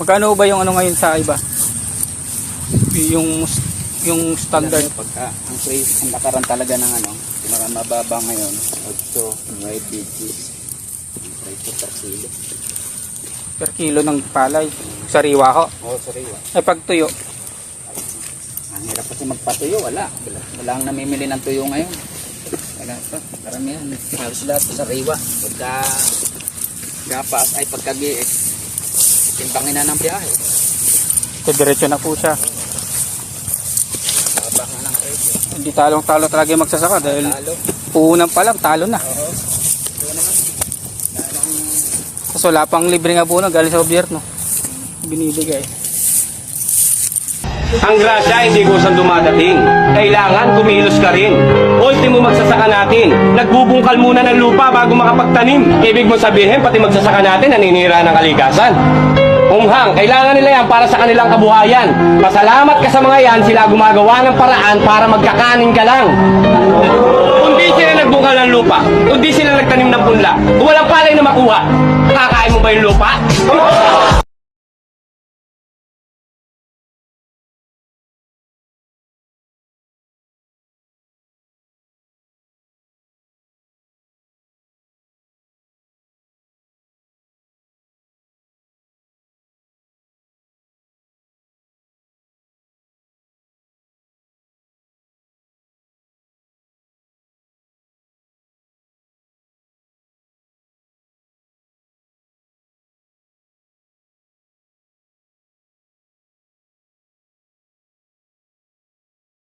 Magkano ba yung ano ngayon sa iba? Yung yung standard. Alam mo, pagka ang price, ang lakaran talaga ng ano, pinakamababa ngayon, 8, 9 bigis. Ang price per kilo. per kilo ng palay. Sariwa ko. Oo, sariwa. Eh pag tuyo, Ang hirap kasi magpatuyo, wala. Wala, wala ang namimili ng tuyo ngayon. Wala pa, karamihan. Halos lahat sa sariwa. Pagka gapas ay pagka giik, timbangin na ng biyahe. diretso na po siya. Baba nga ng presyo. Hindi talong-talo talaga yung magsasaka dahil Talo. puhunan pa lang, talo na. Oo. Kasi wala pang libre nga puno galing sa gobyerno. Binibigay. Ang grasya hindi kusang dumadating. Kailangan kumilos ka rin. Ultimo magsasaka natin. Nagbubungkal muna ng lupa bago makapagtanim. Ibig mo sabihin, pati magsasaka natin naninira ng kalikasan. Umhang, kailangan nila yan para sa kanilang kabuhayan. Pasalamat ka sa mga yan, sila gumagawa ng paraan para magkakanin ka lang. Kundi sila nagbungkal ng lupa, kundi sila nagtanim ng punla, kung walang palay na makuha, kakain mo ba yung lupa?